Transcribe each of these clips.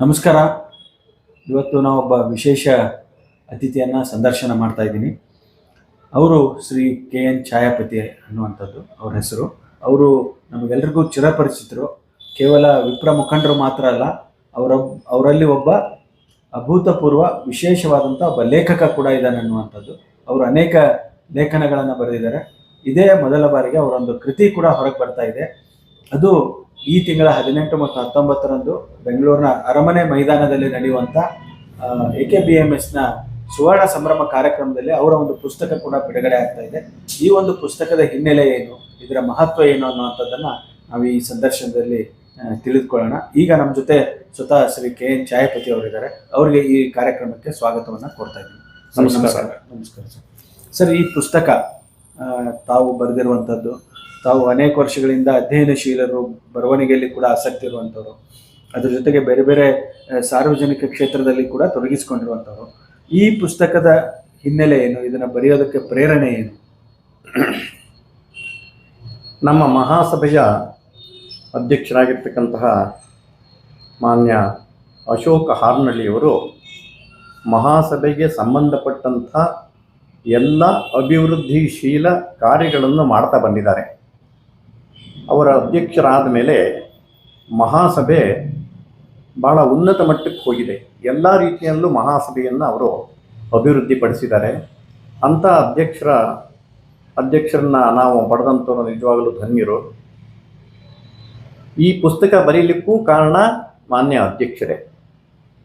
ನಮಸ್ಕಾರ. ಇವತ್ತು ನಾವು ಒಬ್ಬ ವಿಶೇಷ ಅತಿಥಿಯನ್ನು ಸಂದರ್ಶನ ಮಾಡ್ತಾ ಇದ್ದೀನಿ. ಅವರು ಶ್ರೀ ಕೆ ಎನ್ ಛಾಯಾಪತಿ ಅನ್ನುವಂಥದ್ದು ಅವ್ರ ಹೆಸರು. ಅವರು ನಮಗೆಲ್ರಿಗೂ ಚಿರಪರಿಚಿತರು. ಕೇವಲ ವಿಪ್ರ ಮುಖಂಡರು ಮಾತ್ರ ಅಲ್ಲ, ಅವರ ಅವರಲ್ಲಿ ಒಬ್ಬ ಅಭೂತಪೂರ್ವ ವಿಶೇಷವಾದಂಥ ಒಬ್ಬ ಲೇಖಕ ಕೂಡ ಇದ್ದಾನೆ ಅನ್ನುವಂಥದ್ದು. ಅವರು ಅನೇಕ ಲೇಖನಗಳನ್ನು ಬರೆದಿದ್ದಾರೆ. ಇದೇ ಮೊದಲ ಬಾರಿಗೆ ಅವರೊಂದು ಕೃತಿ ಕೂಡ ಹೊರಗೆ ಬರ್ತಾ ಇದೆ. ಅದು ಈ ತಿಂಗಳ ಹದಿನೆಂಟು ಮತ್ತು ಹತ್ತೊಂಬತ್ತರಂದು ಬೆಂಗಳೂರಿನ ಅರಮನೆ ಮೈದಾನದಲ್ಲಿ ನಡೆಯುವಂಥ ಎ ಕೆ ಬಿ ಎಂ ಎಸ್ನ ಸುವರ್ಣ ಸಂಭ್ರಮ ಕಾರ್ಯಕ್ರಮದಲ್ಲಿ ಅವರ ಒಂದು ಪುಸ್ತಕ ಕೂಡ ಬಿಡುಗಡೆ ಆಗ್ತಾ ಇದೆ. ಈ ಒಂದು ಪುಸ್ತಕದ ಹಿನ್ನೆಲೆ ಏನು ಇದರ ಮಹತ್ವ ಏನು ಅನ್ನುವಂಥದ್ದನ್ನು ನಾವು ಈ ಸಂದರ್ಶನದಲ್ಲಿ ತಿಳಿದುಕೊಳ್ಳೋಣ. ಈಗ ನಮ್ಮ ಜೊತೆ ಸ್ವತಃ ಶ್ರೀ ಕೆ ಎನ್ ಛಾಯಾಪತಿ ಅವರಿದ್ದಾರೆ. ಅವರಿಗೆ ಈ ಕಾರ್ಯಕ್ರಮಕ್ಕೆ ಸ್ವಾಗತವನ್ನು ಕೊಡ್ತಾ ಇದ್ದೀನಿ. ನಮಸ್ಕಾರ. ನಮಸ್ಕಾರ. ಸರ್. ಸರ್ ಈ ಪುಸ್ತಕ ತಾವು ಬರೆದಿರುವಂಥದ್ದು ತಾವು ಅನೇಕ ವರ್ಷಗಳಿಂದ ಅಧ್ಯಯನಶೀಲರು, ಬರವಣಿಗೆಯಲ್ಲಿ ಕೂಡ ಆಸಕ್ತಿ ಇರುವಂಥವ್ರು. ಅದ್ರ ಜೊತೆಗೆ ಬೇರೆ ಬೇರೆ ಸಾರ್ವಜನಿಕ ಕ್ಷೇತ್ರದಲ್ಲಿ ಕೂಡ ತೊಡಗಿಸಿಕೊಂಡಿರುವಂಥವ್ರು. ಈ ಪುಸ್ತಕದ ಹಿನ್ನೆಲೆ ಏನು? ಇದನ್ನು ಬರೆಯೋದಕ್ಕೆ ಪ್ರೇರಣೆ ಏನು? ನಮ್ಮ ಮಹಾಸಭೆಯ ಅಧ್ಯಕ್ಷರಾಗಿರ್ತಕ್ಕಂತಹ ಮಾನ್ಯ ಅಶೋಕ ಹಾರ್ನಳ್ಳಿಯವರು ಮಹಾಸಭೆಗೆ ಸಂಬಂಧಪಟ್ಟಂಥ ಎಲ್ಲ ಅಭಿವೃದ್ಧಿಶೀಲ ಕಾರ್ಯಗಳನ್ನು ಮಾಡ್ತಾ ಬಂದಿದ್ದಾರೆ. ಅವರ ಅಧ್ಯಕ್ಷರಾದ ಮೇಲೆ ಮಹಾಸಭೆ ಭಾಳ ಉನ್ನತ ಮಟ್ಟಕ್ಕೆ ಹೋಗಿದೆ. ಎಲ್ಲ ರೀತಿಯಲ್ಲೂ ಮಹಾಸಭೆಯನ್ನು ಅವರು ಅಭಿವೃದ್ಧಿಪಡಿಸಿದ್ದಾರೆ. ಅಂಥ ಅಧ್ಯಕ್ಷರ, ಅಧ್ಯಕ್ಷರನ್ನ ನಾವು ಪಡೆದಂಥವ್ರು ನಿಜವಾಗಲೂ ಧನ್ಯರು. ಈ ಪುಸ್ತಕ ಬರೀಲಿಕ್ಕೂ ಕಾರಣ ಮಾನ್ಯ ಅಧ್ಯಕ್ಷರೇ.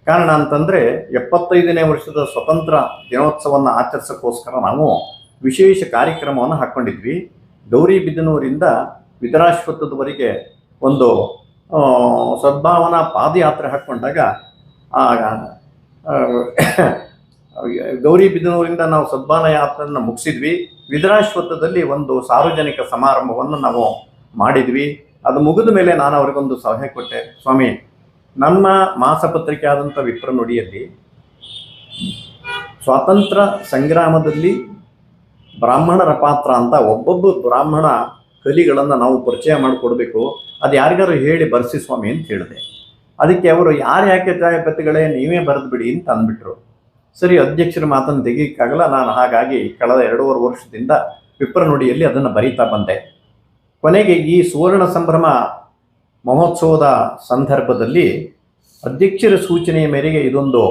ಕಾರಣ ಅಂತಂದರೆ ಎಪ್ಪತ್ತೈದನೇ ವರ್ಷದ ಸ್ವತಂತ್ರ ದಿನೋತ್ಸವವನ್ನು ಆಚರಿಸೋಕ್ಕೋಸ್ಕರ ನಾವು ವಿಶೇಷ ಕಾರ್ಯಕ್ರಮವನ್ನು ಹಾಕ್ಕೊಂಡಿದ್ವಿ ಗೌರಿಬಿದನೂರಿಂದ ವಿದರಾಶ್ವತ್ಥದವರೆಗೆ ಒಂದು ಸದ್ಭಾವನಾ ಪಾದಯಾತ್ರೆ ಹಾಕ್ಕೊಂಡಾಗ ಆಗ ಗೌರಿ ಗೌರಿಬಿದನೂರಿಂದ ನಾವು ಸದ್ಭಾವನಾ ಯಾತ್ರೆಯನ್ನು ಮುಗಿಸಿದ್ವಿ. ವಿಧರಾಶ್ವತ್ವದಲ್ಲಿ ಒಂದು ಸಾರ್ವಜನಿಕ ಸಮಾರಂಭವನ್ನು ನಾವು ಮಾಡಿದ್ವಿ. ಅದು ಮುಗಿದ ಮೇಲೆ ನಾನು ಅವರಿಗೊಂದು ಸಲಹೆ ಕೊಟ್ಟೆ, ಸ್ವಾಮಿ, ನಮ್ಮ ಮಾಸಪತ್ರಿಕೆ ಆದಂಥ ವಿಪ್ರ ನುಡಿಯಲ್ಲಿ ಸ್ವಾತಂತ್ರ್ಯ ಸಂಗ್ರಾಮದಲ್ಲಿ ಬ್ರಾಹ್ಮಣರ ಪಾತ್ರ ಅಂತ ಒಬ್ಬೊಬ್ಬ ಬ್ರಾಹ್ಮಣ ಕಲಿಗಳನ್ನು ನಾವು ಪರಿಚಯ ಮಾಡಿಕೊಡ್ಬೇಕು, ಅದು ಯಾರಿಗಾರು ಹೇಳಿ ಬರ್ಸಿ ಸ್ವಾಮಿ ಅಂತ ಹೇಳಿದೆ. ಅದಕ್ಕೆ ಅವರು, ಯಾರು ಯಾಕೆ ಛಾಯಾಪತಿಗಳೇ ನೀವೇ ಬರೆದು ಬಿಡಿ ಅಂತ ಅಂದ್ಬಿಟ್ರು. ಸರಿ, ಅಧ್ಯಕ್ಷರ ಮಾತನ್ನು ತೆಗಿಯಕ್ಕಾಗಲ್ಲ ನಾನು ಹಾಗಾಗಿ ಕಳೆದ ಎರಡೂವರೆ ವರ್ಷದಿಂದ ನುಡಿಯಲ್ಲಿ ಅದನ್ನು ಬರೀತಾ ಬಂದೆ. ಕೊನೆಗೆ ಈ ಸುವರ್ಣ ಸಂಭ್ರಮ ಮಹೋತ್ಸವದ ಸಂದರ್ಭದಲ್ಲಿ ಅಧ್ಯಕ್ಷರ ಸೂಚನೆಯ ಮೇರೆಗೆ ಇದೊಂದು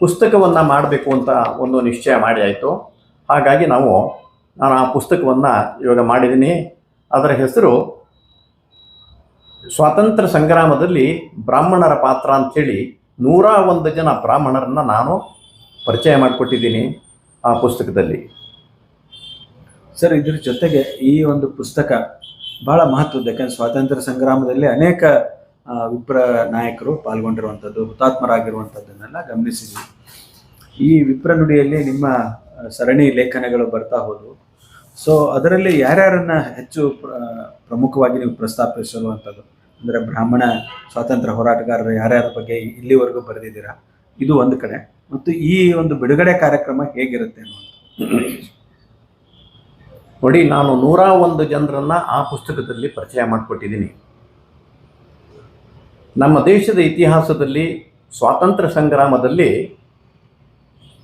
ಪುಸ್ತಕವನ್ನು ಮಾಡಬೇಕು ಅಂತ ಒಂದು ನಿಶ್ಚಯ ಮಾಡಿ ಆಯಿತು. ಹಾಗಾಗಿ ನಾವು, ನಾನು ಆ ಪುಸ್ತಕವನ್ನು ಇವಾಗ ಮಾಡಿದ್ದೀನಿ. ಅದರ ಹೆಸರು ಸ್ವಾತಂತ್ರ್ಯ ಸಂಗ್ರಾಮದಲ್ಲಿ ಬ್ರಾಹ್ಮಣರ ಪಾತ್ರ ಅಂಥೇಳಿ ನೂರ ಒಂದು ಜನ ಬ್ರಾಹ್ಮಣರನ್ನು ನಾನು ಪರಿಚಯ ಮಾಡಿಕೊಟ್ಟಿದ್ದೀನಿ ಆ ಪುಸ್ತಕದಲ್ಲಿ. ಸರ್, ಇದ್ರ ಜೊತೆಗೆ ಈ ಒಂದು ಪುಸ್ತಕ ಬಹಳ ಮಹತ್ವದ್ದು, ಯಾಕಂದ್ರೆ ಸ್ವಾತಂತ್ರ್ಯ ಸಂಗ್ರಾಮದಲ್ಲಿ ಅನೇಕ ವಿಪ್ರ ನಾಯಕರು ಪಾಲ್ಗೊಂಡಿರುವಂಥದ್ದು, ಹುತಾತ್ಮರಾಗಿರುವಂಥದ್ದನ್ನೆಲ್ಲ ಗಮನಿಸಿದ್ವಿ. ಈ ವಿಪ್ರ ನುಡಿಯಲ್ಲಿ ನಿಮ್ಮ ಸರಣಿ ಲೇಖನಗಳು ಬರ್ತಾ ಹೋದವು. ಸೊ ಅದರಲ್ಲಿ ಯಾರ್ಯಾರನ್ನ ಹೆಚ್ಚು ಪ್ರ- ಪ್ರಮುಖವಾಗಿ ನೀವು ಪ್ರಸ್ತಾಪಿಸಿರುವಂಥದ್ದು ಅಂದರೆ ಬ್ರಾಹ್ಮಣ ಸ್ವಾತಂತ್ರ್ಯ ಹೋರಾಟಗಾರರು ಯಾರ್ಯಾರ ಬಗ್ಗೆ ಇಲ್ಲಿವರೆಗೂ ಬರೆದಿದ್ದೀರಾ? ಇದು ಒಂದು ಕಡೆ. ಮತ್ತು ಈ ಒಂದು ಬಿಡುಗಡೆ ಕಾರ್ಯಕ್ರಮ ಹೇಗಿರುತ್ತೆ ನೋಡಿ, ನಾನು ನೂರ ಒಂದು ಜನರನ್ನ ಆ ಪುಸ್ತಕದಲ್ಲಿ ಪರಿಚಯ ಮಾಡಿಕೊಟ್ಟಿದ್ದೀನಿ. ನಮ್ಮ ದೇಶದ ಇತಿಹಾಸದಲ್ಲಿ ಸ್ವಾತಂತ್ರ್ಯ ಸಂಗ್ರಾಮದಲ್ಲಿ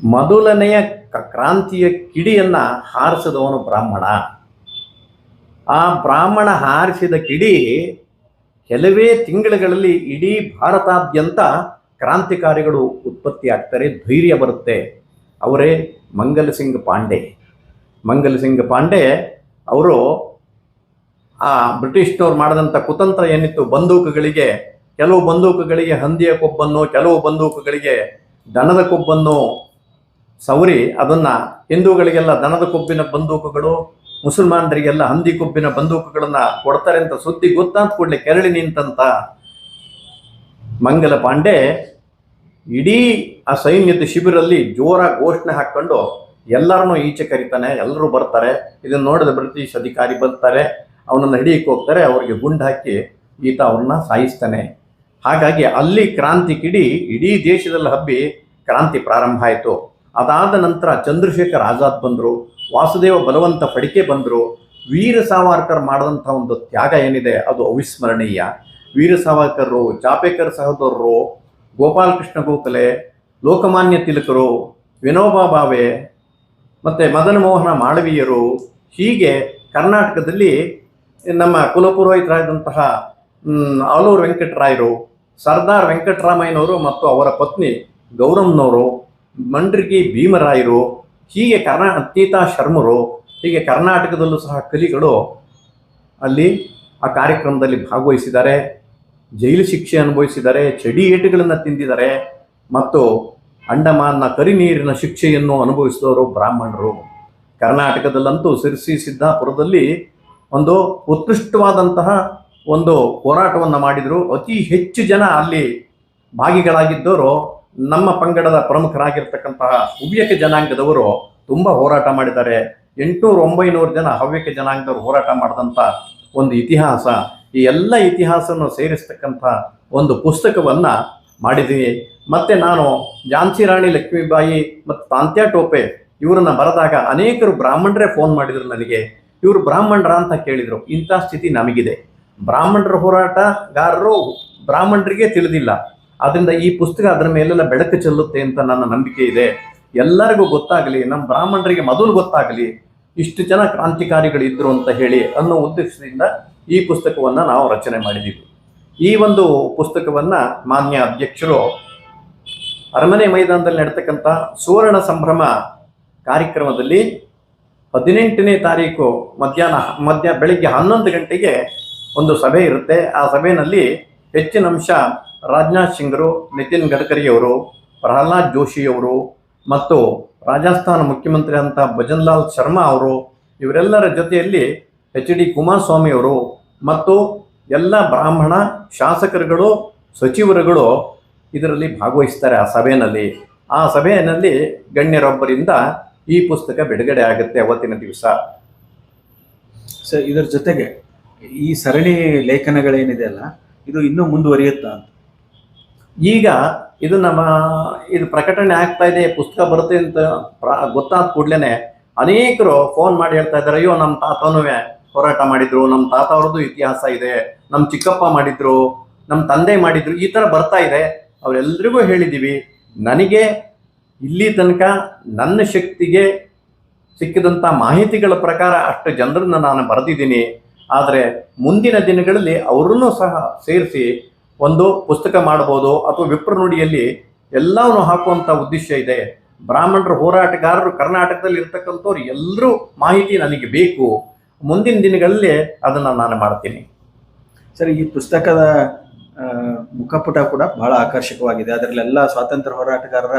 ಮೊದಲನೆಯ ಕ್ರಾಂತಿಯ ಕಿಡಿಯನ್ನು ಹಾರಿಸಿದವನು ಬ್ರಾಹ್ಮಣ. ಆ ಬ್ರಾಹ್ಮಣ ಹಾರಿಸಿದ ಕಿಡಿ ಕೆಲವೇ ತಿಂಗಳುಗಳಲ್ಲಿ ಇಡೀ ಭಾರತಾದ್ಯಂತ ಕ್ರಾಂತಿಕಾರಿಗಳು ಉತ್ಪತ್ತಿ ಆಗ್ತಾರೆ, ಧೈರ್ಯ ಬರುತ್ತೆ. ಅವರೇ ಮಂಗಲ್ ಸಿಂಗ್ ಪಾಂಡೆ. ಮಂಗಲ್ ಸಿಂಗ್ ಪಾಂಡೆ ಅವರು ಆ ಬ್ರಿಟಿಷ್ನವ್ರು ಮಾಡಿದಂಥ ಕುತಂತ್ರ ಏನಿತ್ತು? ಬಂದೂಕುಗಳಿಗೆ, ಕೆಲವು ಬಂದೂಕುಗಳಿಗೆ ಹಂದಿಯ ಕೊಬ್ಬನ್ನು, ಕೆಲವು ಬಂದೂಕುಗಳಿಗೆ ದನದ ಕೊಬ್ಬನ್ನು ಸವರಿ ಅದನ್ನು ಹಿಂದೂಗಳಿಗೆಲ್ಲ ದನದ ಕೊಬ್ಬಿನ ಬಂದೂಕುಗಳು, ಮುಸಲ್ಮಾನರಿಗೆಲ್ಲ ಹಂದಿ ಕೊಬ್ಬಿನ ಬಂದೂಕುಗಳನ್ನು ಕೊಡ್ತಾರೆ ಅಂತ ಸುದ್ದಿ ಗೊತ್ತಾದ ಕೂಡಲೇ ಕೆರಳಿ ನಿಂತಂತ ಮಂಗಲ ಪಾಂಡೆ ಇಡೀ ಆ ಸೈನ್ಯದ ಶಿಬಿರಲ್ಲಿ ಜೋರಾಗಿ ಘೋಷಣೆ ಹಾಕ್ಕೊಂಡು ಎಲ್ಲರನ್ನೂ ಈಚೆ ಕರಿತಾನೆ ಎಲ್ಲರೂ ಬರ್ತಾರೆ, ಇದನ್ನು ನೋಡಿದ ಬ್ರಿಟಿಷ್ ಅಧಿಕಾರಿ ಬರ್ತಾರೆ, ಅವನನ್ನು ಹಿಡಿಯಕ್ಕೆ ಹೋಗ್ತಾರೆ, ಅವರಿಗೆ ಗುಂಡು ಹಾಕಿ ಈತ ಅವ್ರನ್ನ ಸಾಯಿಸ್ತಾನೆ. ಹಾಗಾಗಿ ಅಲ್ಲಿ ಕ್ರಾಂತಿ ಕಿಡಿ ಇಡೀ ದೇಶದಲ್ಲಿ ಹಬ್ಬಿ ಕ್ರಾಂತಿ ಪ್ರಾರಂಭ ಆಯಿತು. ಅದಾದ ನಂತರ ಚಂದ್ರಶೇಖರ್ ಆಜಾದ್ ಬಂದರು, ವಾಸುದೇವ ಬಲವಂತ ಫಡಿಕೆ ಬಂದರು, ವೀರ ಸಾವರ್ಕರ್ ಮಾಡಿದಂಥ ಒಂದು ತ್ಯಾಗ ಏನಿದೆ ಅದು ಅವಿಸ್ಮರಣೀಯ. ವೀರ ಸಾವರ್ಕರ್ರು ಚಾಪೇಕರ್ ಸಹೋದರರು, ಗೋಪಾಲಕೃಷ್ಣ ಗೋಖಲೆ, ಲೋಕಮಾನ್ಯ ತಿಲಕರು, ವಿನೋಬಾ ಭಾವೆ ಮತ್ತು ಮದನ ಮೋಹನ ಮಾಳವೀಯರು, ಹೀಗೆ ಕರ್ನಾಟಕದಲ್ಲಿ ನಮ್ಮ ಕುಲಪುರೋಹಿತರಾದಂತಹ ಆಲೂರು ವೆಂಕಟರಾಯರು, ಸರ್ದಾರ್ ವೆಂಕಟರಾಮಯ್ಯನವರು ಮತ್ತು ಅವರ ಪತ್ನಿ ಗೌರಮ್ನವರು ಮಂಡ್ರಿಗಿ ಭೀಮರಾಯರು, ಹೀಗೆ ಕರ್ನಾ ಅತ್ತೀತಾ ಶರ್ಮರು, ಹೀಗೆ ಕರ್ನಾಟಕದಲ್ಲೂ ಸಹ ಕಲಿಗಳು ಅಲ್ಲಿ ಆ ಕಾರ್ಯಕ್ರಮದಲ್ಲಿ ಭಾಗವಹಿಸಿದ್ದಾರೆ. ಜೈಲು ಶಿಕ್ಷೆ ಅನುಭವಿಸಿದ್ದಾರೆ, ಚಡಿ ಏಟುಗಳನ್ನು ತಿಂದಿದ್ದಾರೆ ಮತ್ತು ಅಂಡಮಾನ್ನ ಕರಿ ನೀರಿನ ಶಿಕ್ಷೆಯನ್ನು ಅನುಭವಿಸಿದವರು ಬ್ರಾಹ್ಮಣರು. ಕರ್ನಾಟಕದಲ್ಲಂತೂ ಸಿರ್ಸಿ ಸಿದ್ದಾಪುರದಲ್ಲಿ ಒಂದು ಉತ್ಕೃಷ್ಟವಾದಂತಹ ಒಂದು ಹೋರಾಟವನ್ನು ಮಾಡಿದರು. ಅತಿ ಹೆಚ್ಚು ಜನ ಅಲ್ಲಿ ಭಾಗಿಗಳಾಗಿದ್ದವರು ನಮ್ಮ ಪಂಗಡದ ಪ್ರಮುಖರಾಗಿರ್ತಕ್ಕಂತಹ ಹವ್ಯಕ ಜನಾಂಗದವರು ತುಂಬ ಹೋರಾಟ ಮಾಡಿದ್ದಾರೆ. ಎಂಟುನೂರು ಒಂಬೈನೂರು ಜನ ಹವ್ಯಕ ಜನಾಂಗದವರು ಹೋರಾಟ ಮಾಡಿದಂಥ ಒಂದು ಇತಿಹಾಸ. ಈ ಎಲ್ಲ ಇತಿಹಾಸವನ್ನು ಸೇರಿಸ್ತಕ್ಕಂಥ ಒಂದು ಪುಸ್ತಕವನ್ನು ಮಾಡಿದ್ದೀನಿ ಮತ್ತು ನಾನು ಝಾನ್ಸಿ ರಾಣಿ ಲಕ್ಷ್ಮೀಬಾಯಿ ಮತ್ತು ತಾಂತ್ಯಾ ಟೋಪೆ ಇವರನ್ನ ಬರೆದಾಗ ಅನೇಕರು ಬ್ರಾಹ್ಮಣರೇ ಫೋನ್ ಮಾಡಿದರು ನನಗೆ. ಇವರು ಬ್ರಾಹ್ಮಣರ ಅಂತ ಕೇಳಿದರು. ಇಂಥ ಸ್ಥಿತಿ ನಮಗಿದೆ. ಬ್ರಾಹ್ಮಣರ ಹೋರಾಟಗಾರರು ಬ್ರಾಹ್ಮಣರಿಗೆ ತಿಳಿದಿಲ್ಲ. ಅದರಿಂದ ಈ ಪುಸ್ತಕ ಅದರ ಮೇಲೆಲ್ಲ ಬೆಳಕು ಚೆಲ್ಲುತ್ತೆ ಅಂತ ನನ್ನ ನಂಬಿಕೆ ಇದೆ. ಎಲ್ಲರಿಗೂ ಗೊತ್ತಾಗಲಿ, ನಮ್ಮ ಬ್ರಾಹ್ಮಣರಿಗೆ ಮೊದಲು ಗೊತ್ತಾಗಲಿ, ಇಷ್ಟು ಜನ ಕ್ರಾಂತಿಕಾರಿಗಳು ಇದ್ರು ಅಂತ ಹೇಳಿ ಅನ್ನೋ ಉದ್ದೇಶದಿಂದ ಈ ಪುಸ್ತಕವನ್ನು ನಾವು ರಚನೆ ಮಾಡಿದ್ದೀವಿ ಈ ಒಂದು ಪುಸ್ತಕವನ್ನು ಮಾನ್ಯ ಅಧ್ಯಕ್ಷರು ಅರಮನೆ ಮೈದಾನದಲ್ಲಿ ನಡೀತಕ್ಕಂಥ ಸುವರ್ಣ ಸಂಭ್ರಮ ಕಾರ್ಯಕ್ರಮದಲ್ಲಿ ಹದಿನೆಂಟನೇ ತಾರೀಕು ಮಧ್ಯಾಹ್ನ, ಮಧ್ಯ ಬೆಳಿಗ್ಗೆ ಹನ್ನೊಂದು ಗಂಟೆಗೆ ಒಂದು ಸಭೆ ಇರುತ್ತೆ. ಆ ಸಭೆಯಲ್ಲಿ ಹೆಚ್ಚಿನ ಅಂಶ ರಾಜನಾಥ್ ಸಿಂಗ್ರು, ನಿತಿನ್ ಗಡ್ಕರಿಯವರು, ಪ್ರಹ್ಲಾದ್ ಜೋಶಿಯವರು ಮತ್ತು ರಾಜಸ್ಥಾನ ಮುಖ್ಯಮಂತ್ರಿ ಅಂತ ಭಜನ್ಲಾಲ್ ಶರ್ಮಾ ಅವರು, ಇವರೆಲ್ಲರ ಜೊತೆಯಲ್ಲಿ ಎಚ್ ಡಿ ಕುಮಾರಸ್ವಾಮಿ ಅವರು ಮತ್ತು ಎಲ್ಲ ಬ್ರಾಹ್ಮಣ ಶಾಸಕರುಗಳು, ಸಚಿವರುಗಳು ಇದರಲ್ಲಿ ಭಾಗವಹಿಸ್ತಾರೆ ಆ ಸಭೆಯಲ್ಲಿ. ಆ ಸಭೆಯಲ್ಲಿ ಗಣ್ಯರೊಬ್ಬರಿಂದ ಈ ಪುಸ್ತಕ ಬಿಡುಗಡೆ ಆಗುತ್ತೆ ಅವತ್ತಿನ ದಿವಸ. ಸರ್, ಇದರ ಜೊತೆಗೆ ಈ ಸರಣಿ ಲೇಖನಗಳೇನಿದೆ ಅಲ್ಲ, ಇದು ಇನ್ನೂ ಮುಂದುವರಿಯುತ್ತಾ ಅಂತ. ಈಗ ಇದು ನಮ್ಮ, ಇದು ಪ್ರಕಟಣೆ ಆಗ್ತಾ ಇದೆ, ಪುಸ್ತಕ ಬರುತ್ತೆ ಅಂತ ಗೊತ್ತಾದ ಕೂಡಲೇ ಅನೇಕರು ಫೋನ್ ಮಾಡಿ ಹೇಳ್ತಾ ಇದ್ದಾರೆ, ಅಯ್ಯೋ ನಮ್ಮ ತಾತನೂ ಹೋರಾಟ ಮಾಡಿದ್ರು ನಮ್ಮ ತಾತ ಅವ್ರದ್ದು ಇತಿಹಾಸ ಇದೆ ನಮ್ಮ ಚಿಕ್ಕಪ್ಪ ಮಾಡಿದ್ರು ನಮ್ಮ ತಂದೆ ಮಾಡಿದ್ರು, ಈ ಥರ ಬರ್ತಾ ಇದೆ. ಅವರೆಲ್ಲರಿಗೂ ಹೇಳಿದ್ದೀವಿ ನನಗೆ ಇಲ್ಲಿ ತನಕ ನನ್ನ ಶಕ್ತಿಗೆ ಸಿಕ್ಕಿದಂಥ ಮಾಹಿತಿಗಳ ಪ್ರಕಾರ ಅಷ್ಟು ಜನರನ್ನು ನಾನು ಬರೆದಿದ್ದೀನಿ. ಆದರೆ ಮುಂದಿನ ದಿನಗಳಲ್ಲಿ ಅವರನ್ನು ಸಹ ಸೇರಿಸಿ ಒಂದು ಪುಸ್ತಕ ಮಾಡ್ಬೋದು ಅಥವಾ ವಿಪ್ರ ನುಡಿಯಲ್ಲಿ ಎಲ್ಲವನ್ನು ಹಾಕುವಂಥ ಉದ್ದೇಶ ಇದೆ. ಬ್ರಾಹ್ಮಣರ ಹೋರಾಟಗಾರರು ಕರ್ನಾಟಕದಲ್ಲಿ ಇರ್ತಕ್ಕಂಥವ್ರು ಎಲ್ಲರೂ ಮಾಹಿತಿ ನನಗೆ ಬೇಕು. ಮುಂದಿನ ದಿನಗಳಲ್ಲಿ ಅದನ್ನು ನಾನು ಮಾಡ್ತೀನಿ. ಸರ್, ಈ ಪುಸ್ತಕದ ಮುಖಪುಟ ಕೂಡ ಬಹಳ ಆಕರ್ಷಕವಾಗಿದೆ. ಅದರಲ್ಲೆಲ್ಲ ಸ್ವಾತಂತ್ರ್ಯ ಹೋರಾಟಗಾರರ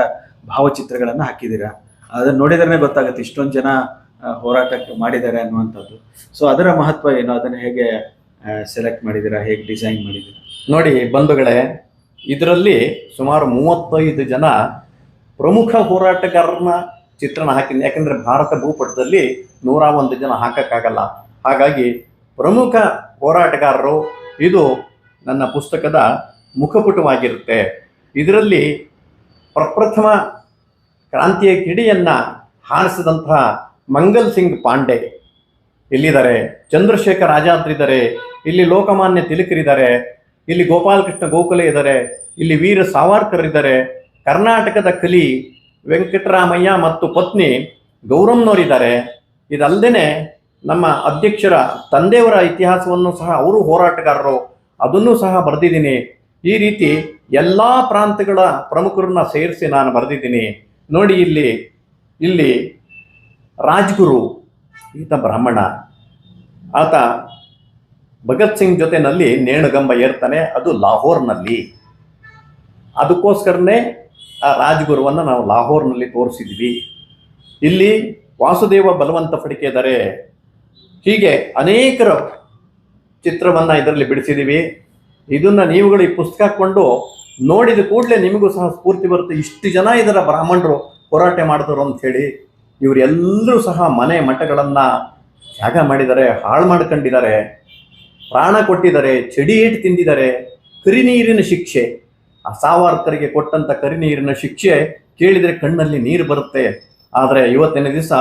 ಭಾವಚಿತ್ರಗಳನ್ನು ಹಾಕಿದ್ದೀರಾ? ಅದನ್ನು ನೋಡಿದ್ರೆ ಗೊತ್ತಾಗುತ್ತೆ ಇಷ್ಟೊಂದು ಜನ ಹೋರಾಟಕ್ಕೆ ಮಾಡಿದ್ದಾರೆ ಅನ್ನುವಂಥದ್ದು. ಸೊ ಅದರ ಮಹತ್ವ ಏನು? ಅದನ್ನು ಹೇಗೆ ಸೆಲೆಕ್ಟ್ ಮಾಡಿದ್ದೀರಾ? ಹೇಗೆ ಡಿಸೈನ್ ಮಾಡಿದ್ದೀರಾ? ನೋಡಿ ಬಂಧುಗಳೇ, ಇದರಲ್ಲಿ ಸುಮಾರು ಮೂವತ್ತೈದು ಜನ ಪ್ರಮುಖ ಹೋರಾಟಗಾರರನ್ನ ಚಿತ್ರಣ ಹಾಕಿದ್ದೀನಿ ಯಾಕಂದರೆ ಭಾರತ ಭೂಪಟದಲ್ಲಿ ನೂರ ಒಂದು ಜನ ಹಾಕೋಕ್ಕಾಗಲ್ಲ. ಹಾಗಾಗಿ ಪ್ರಮುಖ ಹೋರಾಟಗಾರರು, ಇದು ನನ್ನ ಪುಸ್ತಕದ ಮುಖಪುಟವಾಗಿರುತ್ತೆ. ಇದರಲ್ಲಿ ಪ್ರಪ್ರಥಮ ಕ್ರಾಂತಿಯ ಕಿಡಿಯನ್ನು ಹಾರಿಸಿದಂತಹ ಮಂಗಲ್ ಸಿಂಗ್ ಪಾಂಡೆ ಇಲ್ಲಿದ್ದಾರೆ ಚಂದ್ರಶೇಖರ್ ಆಜಾದ್ ಇದ್ದಾರೆ. ಇಲ್ಲಿ ಲೋಕಮಾನ್ಯ ತಿಲಕರಿದ್ದಾರೆ. ಇಲ್ಲಿ ಗೋಪಾಲಕೃಷ್ಣ ಗೋಕುಲೆ ಇದ್ದಾರೆ, ಇಲ್ಲಿ ವೀರ ಸಾವರ್ಕರ್ ಇದ್ದಾರೆ ಕರ್ನಾಟಕದ ಕಲಿ ವೆಂಕಟರಾಮಯ್ಯ ಮತ್ತು ಪತ್ನಿ ಗೌರಮ್ನವರಿದ್ದಾರೆ. ಇದಲ್ಲದೆ ನಮ್ಮ ಅಧ್ಯಕ್ಷರ ತಂದೆಯವರ ಇತಿಹಾಸವನ್ನು ಸಹ ಅವರು ಹೋರಾಟಗಾರರು, ಅದನ್ನು ಸಹ ಬರೆದಿದ್ದೀನಿ. ಈ ರೀತಿ ಎಲ್ಲ ಪ್ರಾಂತಗಳ ಪ್ರಮುಖರನ್ನ ಸೇರಿಸಿ ನಾನು ಬರೆದಿದ್ದೀನಿ. ನೋಡಿ ಇಲ್ಲಿ ಇಲ್ಲಿ ರಾಜ್ಗುರು, ಈತ ಬ್ರಾಹ್ಮಣ. ಆತ ಭಗತ್ ಸಿಂಗ್ ಜೊತೆನಲ್ಲಿ ನೇಣುಗಂಬ ಏರ್ತಾನೆ, ಅದು ಲಾಹೋರ್ನಲ್ಲಿ. ಅದಕ್ಕೋಸ್ಕರನೇ ಆ ರಾಜಗುರುವನ್ನು ನಾವು ಲಾಹೋರ್ನಲ್ಲಿ ತೋರಿಸಿದ್ವಿ. ಇಲ್ಲಿ ವಾಸುದೇವ ಬಲವಂತ ಫಡಿಕೆದರೆ ಹೀಗೆ ಅನೇಕರ ಚಿತ್ರವನ್ನು ಇದರಲ್ಲಿ ಬಿಡಿಸಿದ್ದೀವಿ ಇದನ್ನು ನೀವುಗಳು ಈ ಪುಸ್ತಕ ಕೊಂಡು ನೋಡಿದ ಕೂಡಲೇ ನಿಮಗೂ ಸಹ ಸ್ಫೂರ್ತಿ ಬರುತ್ತೆ. ಇಷ್ಟು ಜನ ಇದರ ಬ್ರಾಹ್ಮಣರು ಹೋರಾಟ ಮಾಡಿದ್ರು ಹೇಳಿ ಇವರೆಲ್ಲರೂ ಸಹ ಮನೆ ಮಠಗಳನ್ನು ತ್ಯಾಗ ಮಾಡಿದ್ದಾರೆ, ಹಾಳು ಮಾಡ್ಕೊಂಡಿದ್ದಾರೆ. ಪ್ರಾಣ ಕೊಟ್ಟಿದ್ದಾರೆ ಚಡಿ ಏಟು ತಿಂದಿದ್ದಾರೆ ಕರಿನೀರಿನ ಶಿಕ್ಷೆ. ಆ ಸಾವಾರ್ಕರಿಗೆ ಕೊಟ್ಟಂತ ಕರಿನೀರಿನ ಶಿಕ್ಷೆ ಕೇಳಿದರೆ ಕಣ್ಣಲ್ಲಿ ನೀರು ಬರುತ್ತೆ. ಆದರೆ ಇವತ್ತಿನ ದಿವಸ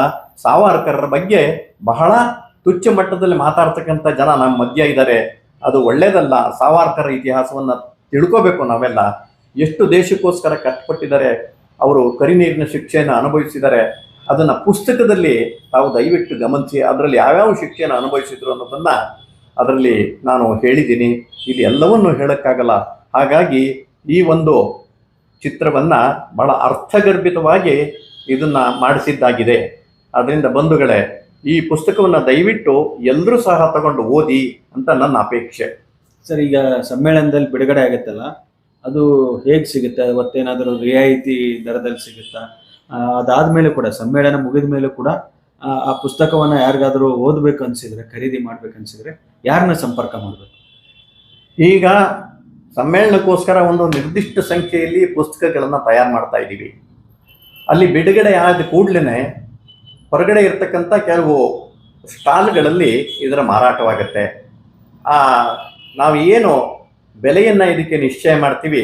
ಸಾವಾರ್ಕರರ ಬಗ್ಗೆ ಬಹಳ ತುಚ್ಛ ಮಟ್ಟದಲ್ಲಿ ಮಾತಾಡ್ತಕ್ಕಂಥ ಜನ ನಮ್ಮ ಮಧ್ಯ ಇದ್ದಾರೆ. ಅದು ಒಳ್ಳೇದಲ್ಲ, ಸಾವಾರ್ಕರ ಇತಿಹಾಸವನ್ನು ತಿಳ್ಕೋಬೇಕು ನಾವೆಲ್ಲ. ಎಷ್ಟು ದೇಶಕ್ಕೋಸ್ಕರ ಕಷ್ಟಪಟ್ಟಿದ್ದಾರೆ ಅವರು ಕರಿನೀರಿನ ಶಿಕ್ಷೆಯನ್ನು ಅನುಭವಿಸಿದ್ದಾರೆ. ಅದನ್ನ ಪುಸ್ತಕದಲ್ಲಿ ತಾವು ದಯವಿಟ್ಟು ಗಮನಿಸಿ, ಅದರಲ್ಲಿ ಯಾವ್ಯಾವ ಶಿಕ್ಷೆಯನ್ನು ಅನುಭವಿಸಿದ್ರು ಅನ್ನೋದನ್ನ ಅದರಲ್ಲಿ ನಾನು ಹೇಳಿದ್ದೀನಿ, ಇಲ್ಲಿ ಎಲ್ಲವನ್ನು ಹೇಳೋಕ್ಕಾಗಲ್ಲ. ಹಾಗಾಗಿ ಈ ಒಂದು ಚಿತ್ರವನ್ನು ಬಹಳ ಅರ್ಥಗರ್ಭಿತವಾಗಿ ಇದನ್ನು ಮಾಡಿಸಿದ್ದಾಗಿದೆ. ಅದರಿಂದ ಬಂಧುಗಳೇ, ಈ ಪುಸ್ತಕವನ್ನು ದಯವಿಟ್ಟು ಎಲ್ಲರೂ ಸಹ ತಗೊಂಡು ಓದಿ ಅಂತ ನನ್ನ ಅಪೇಕ್ಷೆ. ಸರ್, ಈಗ ಸಮ್ಮೇಳನದಲ್ಲಿ ಬಿಡುಗಡೆ ಆಗುತ್ತಲ್ಲ? ಅದು ಹೇಗೆ ಸಿಗುತ್ತೆ? ಅವತ್ತೇನಾದರೂ ರಿಯಾಯಿತಿ ದರದಲ್ಲಿ ಸಿಗುತ್ತಾ? ಅದಾದ ಮೇಲೆ ಕೂಡ, ಸಮ್ಮೇಳನ ಮುಗಿದ ಮೇಲೆ ಕೂಡ ಆ, ಪುಸ್ತಕವನ್ನ ಯಾರಿಗಾದರೂ ಓದಬೇಕು ಅನ್ಸಿದ್ರೆ ಖರೀದಿ ಮಾಡ್ಬೇಕು ಅನ್ಸಿದ್ರೆ ಯಾರನ್ನ ಸಂಪರ್ಕ ಮಾಡಬೇಕು? ಈಗ ಸಮ್ಮೇಳನಕ್ಕೋಸ್ಕರ ಒಂದು ನಿರ್ದಿಷ್ಟ ಸಂಖ್ಯೆಯಲ್ಲಿ ಪುಸ್ತಕಗಳನ್ನು ತಯಾರು ಮಾಡ್ತಾ ಇದ್ದೀವಿ. ಅಲ್ಲಿ ಬಿಡುಗಡೆ ಆದ ಕೂಡಲೇ ಹೊರಗಡೆ ಇರತಕ್ಕಂಥ ಕೆಲವು ಸ್ಟಾಲ್ಗಳಲ್ಲಿ ಇದರ ಮಾರಾಟವಾಗುತ್ತೆ. ಆ ನಾವು ಏನು ಬೆಲೆಯನ್ನು ಇದಕ್ಕೆ ನಿಶ್ಚಯ ಮಾಡ್ತೀವಿ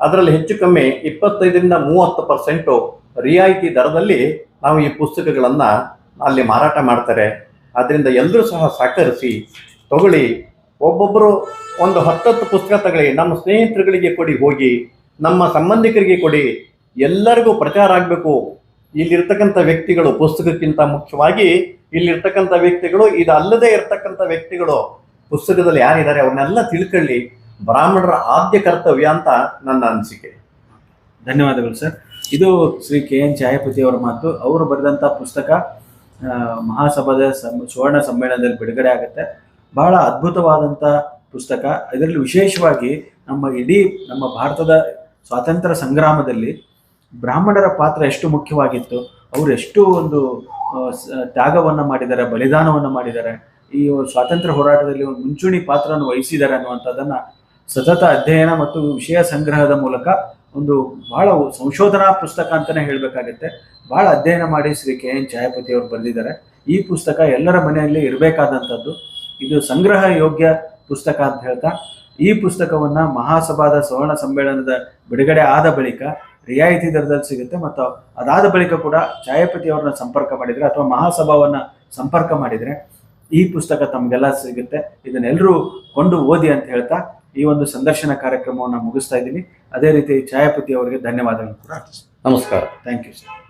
ಅದರಲ್ಲಿ ಹೆಚ್ಚು ಕಮ್ಮಿ ಇಪ್ಪತ್ತೈದರಿಂದ ಮೂವತ್ತು ಪರ್ಸೆಂಟು ರಿಯಾಯಿತಿ ದರದಲ್ಲಿ ನಾವು ಈ ಪುಸ್ತಕಗಳನ್ನು ಅಲ್ಲಿ ಮಾರಾಟ ಮಾಡ್ತಾರೆ. ಅದರಿಂದ ಎಲ್ಲರೂ ಸಹ ಸಹಕರಿಸಿ ತಗೊಳ್ಳಿ. ಒಬ್ಬೊಬ್ಬರು ಒಂದು ಹತ್ತತ್ತು ಪುಸ್ತಕ ತಗೊಳ್ಳಿ ನಮ್ಮ ಸ್ನೇಹಿತರುಗಳಿಗೆ ಕೊಡಿ ಹೋಗಿ, ನಮ್ಮ ಸಂಬಂಧಿಕರಿಗೆ ಕೊಡಿ. ಎಲ್ಲರಿಗೂ ಪ್ರಚಾರ ಆಗಬೇಕು. ಇಲ್ಲಿರ್ತಕ್ಕಂಥ ವ್ಯಕ್ತಿಗಳು ಪುಸ್ತಕಕ್ಕಿಂತ ಮುಖ್ಯವಾಗಿ ಇಲ್ಲಿರ್ತಕ್ಕಂಥ ವ್ಯಕ್ತಿಗಳು, ಇದಲ್ಲದೆ ಇರತಕ್ಕಂಥ ವ್ಯಕ್ತಿಗಳು ಪುಸ್ತಕದಲ್ಲಿ ಯಾರಿದ್ದಾರೆ ಅವನ್ನೆಲ್ಲ ತಿಳ್ಕೊಳ್ಳಿ. ಬ್ರಾಹ್ಮಣರ ಆದ್ಯ ಕರ್ತವ್ಯ ಅಂತ ನನ್ನ ಅನಿಸಿಕೆ. ಧನ್ಯವಾದಗಳು ಸರ್. ಇದು ಶ್ರೀ ಕೆ ಎನ್ ಛಾಯಾಪತಿ ಅವರ ಮಾತು. ಅವರು ಬರೆದಂಥ ಪುಸ್ತಕ ಮಹಾಸಭಾದ ಸುವರ್ಣ ಸಮ್ಮೇಳನದಲ್ಲಿ ಬಿಡುಗಡೆ ಆಗುತ್ತೆ. ಬಹಳ ಅದ್ಭುತವಾದಂಥ ಪುಸ್ತಕ. ಇದರಲ್ಲಿ ವಿಶೇಷವಾಗಿ ನಮ್ಮ ಇಡೀ ನಮ್ಮ ಭಾರತದ ಸ್ವಾತಂತ್ರ್ಯ ಸಂಗ್ರಾಮದಲ್ಲಿ ಬ್ರಾಹ್ಮಣರ ಪಾತ್ರ ಎಷ್ಟು ಮುಖ್ಯವಾಗಿತ್ತು, ಅವರು ಎಷ್ಟು ಒಂದು ತ್ಯಾಗವನ್ನು ಮಾಡಿದ್ದಾರೆ, ಬಲಿದಾನವನ್ನು ಮಾಡಿದ್ದಾರೆ, ಈ ಸ್ವಾತಂತ್ರ್ಯ ಹೋರಾಟದಲ್ಲಿ ಒಂದು ಮುಂಚೂಣಿ ಪಾತ್ರವನ್ನು ವಹಿಸಿದ್ದಾರೆ ಅನ್ನುವಂಥದ್ದನ್ನು ಸತತ ಅಧ್ಯಯನ ಮತ್ತು ವಿಷಯ ಸಂಗ್ರಹದ ಮೂಲಕ ಒಂದು ಬಹಳ ಸಂಶೋಧನಾ ಪುಸ್ತಕ ಅಂತಲೇ ಹೇಳಬೇಕಾಗುತ್ತೆ. ಬಹಳ ಅಧ್ಯಯನ ಮಾಡಿ ಶ್ರೀ ಕೆ ಎನ್ ಛಾಯಾಪತಿ ಅವರು ಬರೆದಿದ್ದಾರೆ. ಈ ಪುಸ್ತಕ ಎಲ್ಲರ ಮನೆಯಲ್ಲಿ ಇರಬೇಕಾದಂಥದ್ದು. ಇದು ಸಂಗ್ರಹ ಯೋಗ್ಯ ಪುಸ್ತಕ ಅಂತ ಹೇಳ್ತಾ, ಈ ಪುಸ್ತಕವನ್ನ ಮಹಾಸಭಾದ ಸುವರ್ಣ ಸಮ್ಮೇಳನದ ಬಿಡುಗಡೆ ಆದ ಬಳಿಕ ರಿಯಾಯಿತಿ ದರದಲ್ಲಿ ಸಿಗುತ್ತೆ ಮತ್ತು ಅದಾದ ಬಳಿಕ ಕೂಡ ಛಾಯಾಪತಿ ಅವರನ್ನ ಸಂಪರ್ಕ ಮಾಡಿದರೆ ಅಥವಾ ಮಹಾಸಭಾವನ್ನ ಸಂಪರ್ಕ ಮಾಡಿದರೆ ಈ ಪುಸ್ತಕ ತಮಗೆಲ್ಲ ಸಿಗುತ್ತೆ. ಇದನ್ನೆಲ್ಲರೂ ಕೊಂಡು ಓದಿ ಅಂತ ಹೇಳ್ತಾ ಈ ಒಂದು ಸಂದರ್ಶನ ಕಾರ್ಯಕ್ರಮವನ್ನು ಮುಗಿಸ್ತಾ ಇದ್ದೀನಿ. ಅದೇ ರೀತಿ ಛಾಯಾಪತಿ ಅವರಿಗೆ ಧನ್ಯವಾದಗಳು. ಕೂಡ ನಮಸ್ಕಾರ. Thank you sir